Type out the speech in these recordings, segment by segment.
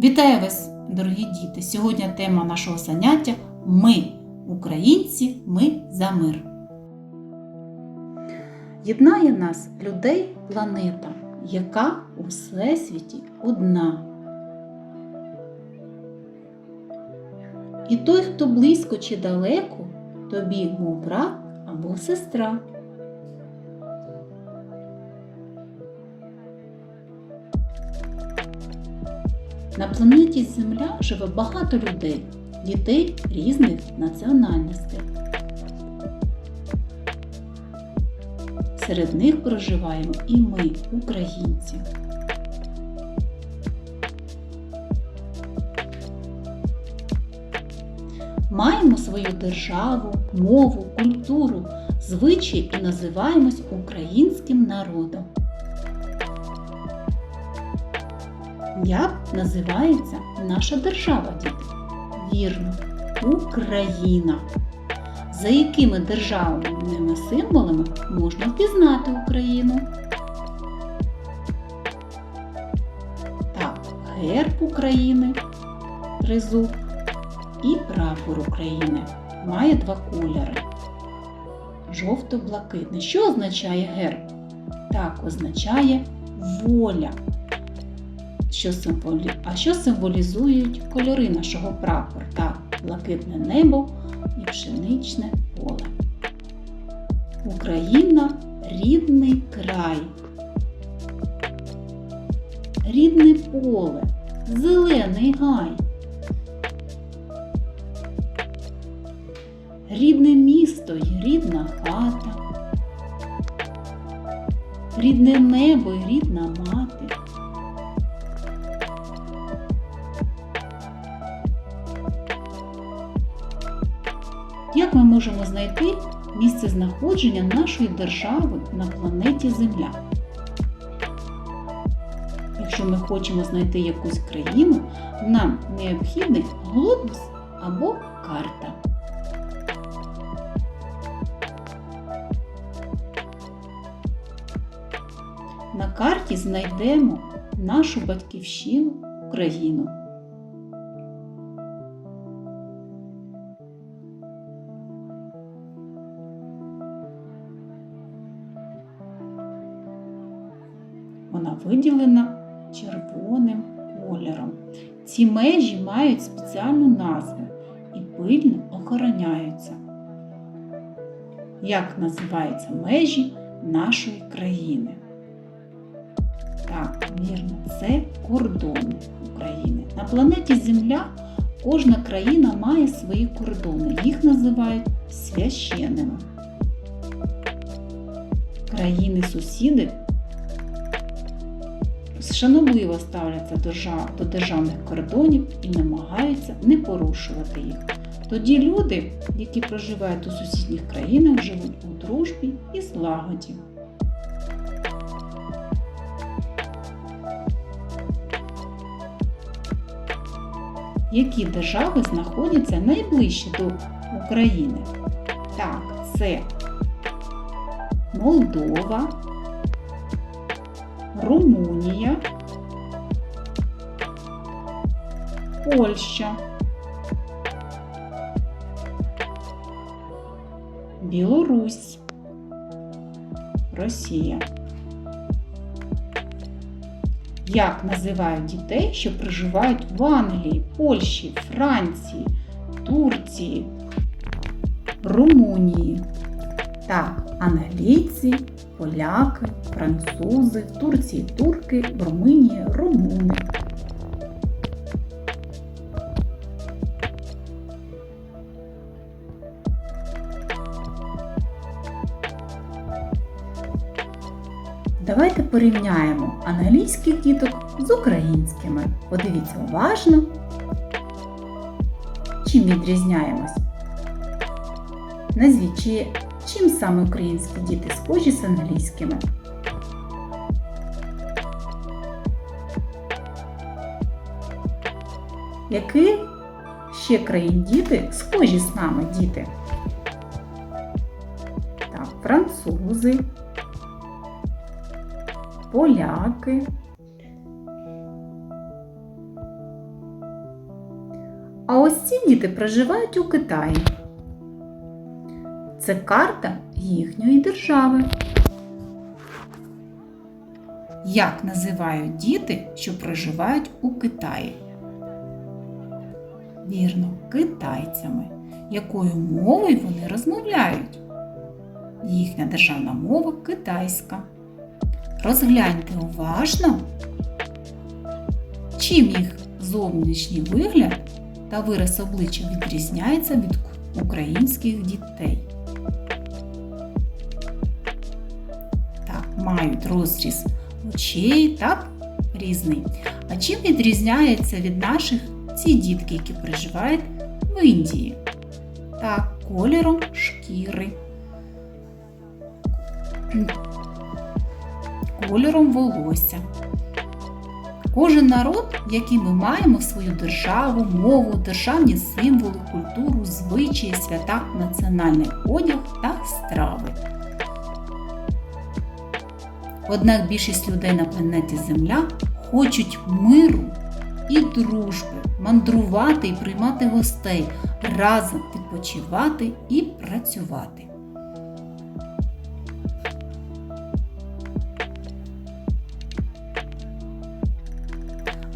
Вітаю вас, дорогі діти! Сьогодні тема нашого заняття Ми, українці, ми за мир. Єднає нас людей планета, яка у всесвіті одна. І той, хто близько чи далеко, тобі мов брат або сестра. На планеті Земля живе багато людей, дітей різних національностей. Серед них проживаємо і ми, українці. Маємо свою державу, мову, культуру, звичаї і називаємось українським народом. Як називається наша держава, діти? Вірно, Україна. За якими державними символами можна впізнати Україну? Так, герб України, тризуб і прапор України має два кольори. Жовто-блакитний. Що означає герб? Так, означає воля. Що символі... А що символізують кольори нашого прапора? Блакитне небо і пшеничне поле. Україна рідний край. Рідне поле, зелений гай. Рідне місто й рідна хата. Рідне небо й рідна мати. Ми можемо знайти місце знаходження нашої держави на планеті Земля? Якщо ми хочемо знайти якусь країну, нам необхідний глобус або карта. На карті знайдемо нашу батьківщину Україну. Вона виділена червоним кольором. Ці межі мають спеціальну назву і пильно охороняються. Як називаються межі нашої країни? Так, вірно, це кордони України. На планеті Земля кожна країна має свої кордони. Їх називають священними. Країни-сусіди шанобливо ставляться до державних кордонів і намагаються не порушувати їх. Тоді люди, які проживають у сусідніх країнах, живуть у дружбі і злагоді. Які держави знаходяться найближче до України? Так, це Молдова, Румунія, Польща, Білорусь, Росія. Як називають дітей, що проживають в Англії, Польщі, Франції, Турції, Румунії? Так, англійці, поляки, французи, в Турції турки, в Румунії румуни. Давайте порівняємо англійських діток з українськими. Подивіться уважно, чим відрізняємось. Назвіть, чи чим саме українські діти схожі з англійськими? Які ще країн діти схожі з нами діти? Так, французи, поляки, А ось ці діти проживають у Китаї. Це карта їхньої держави. Як називають діти, що проживають у Китаї? Вірно, китайцями. Якою мовою вони розмовляють? Їхня державна мова китайська. Розгляньте уважно, чим їх зовнішній вигляд та вираз обличчя відрізняється від українських дітей. Мають розріз очей, так, різний. А чим відрізняється від наших ці дітки, які проживають в Індії? Так, кольором шкіри, кольором волосся. Кожен народ, який ми маємо свою державу, мову, державні символи, культуру, звичаї, свята, національний одяг та страви. Однак більшість людей на планеті Земля хочуть миру і дружби, мандрувати і приймати гостей, разом відпочивати і працювати.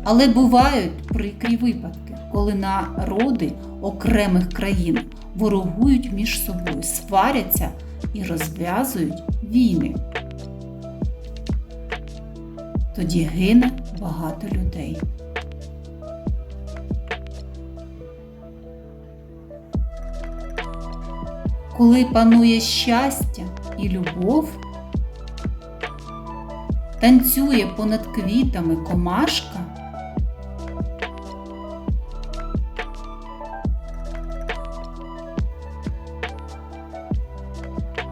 Але бувають прикрі випадки, коли народи окремих країн ворогують між собою, сваряться і розв'язують війни. Тоді гине багато людей. Коли панує щастя і любов, танцює понад квітами комашка,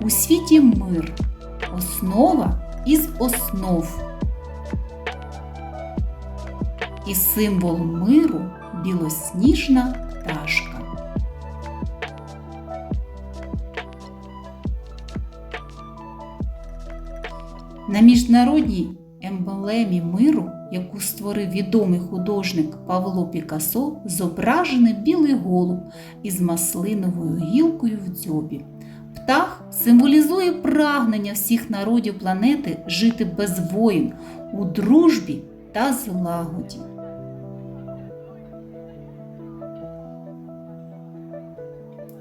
у світі мир, основа із основ. І символ миру білосніжна пташка. На міжнародній емблемі миру, яку створив відомий художник Павло Пікассо, зображений білий голуб із маслиновою гілкою в дзьобі. Птах символізує прагнення всіх народів планети жити без воїн у дружбі та злагоді.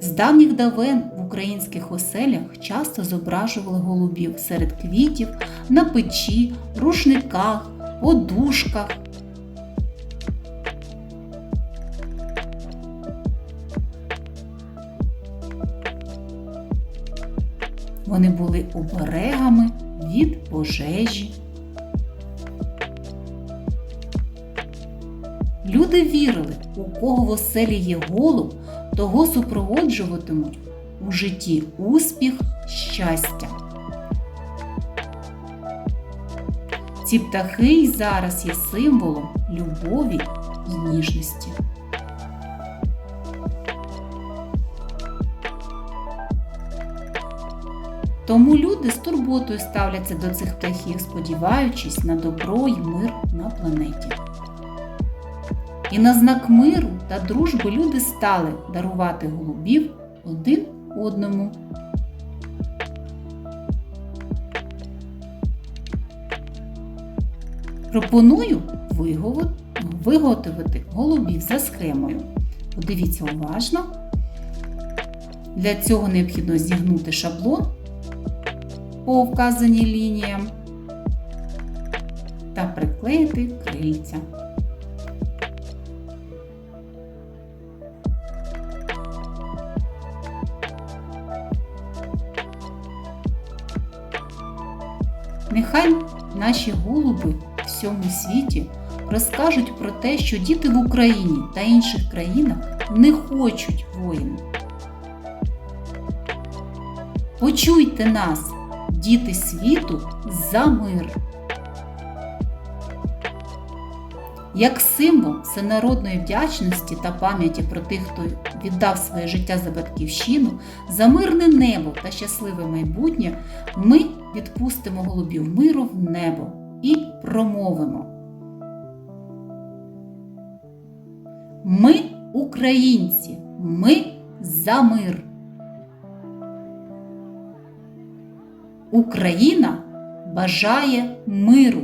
З давніх давен в українських оселях часто зображували голубів серед квітів, на печі, рушниках, подушках. Вони були оберегами від пожежі. Люди вірили, у кого в оселі є голуб, того супроводжуватимуть у житті успіх, щастя. Ці птахи й зараз є символом любові і ніжності. Тому люди з турботою ставляться до цих птахів, сподіваючись на добро і мир на планеті. І на знак миру та дружби люди стали дарувати голубів один одному. Пропоную виготовити голубів за схемою. Подивіться уважно. Для цього необхідно зігнути шаблон по вказаній лініям та приклеїти крильця. Нехай наші голуби в всьому світі розкажуть про те, що діти в Україні та інших країнах не хочуть воїн. Почуйте нас, діти світу, за мир. Як символ всенародної вдячності та пам'яті про тих, хто віддав своє життя за батьківщину, за мирне небо та щасливе майбутнє, ми відпустимо голубів миру в небо і промовимо. Ми українці, ми за мир. Україна бажає миру.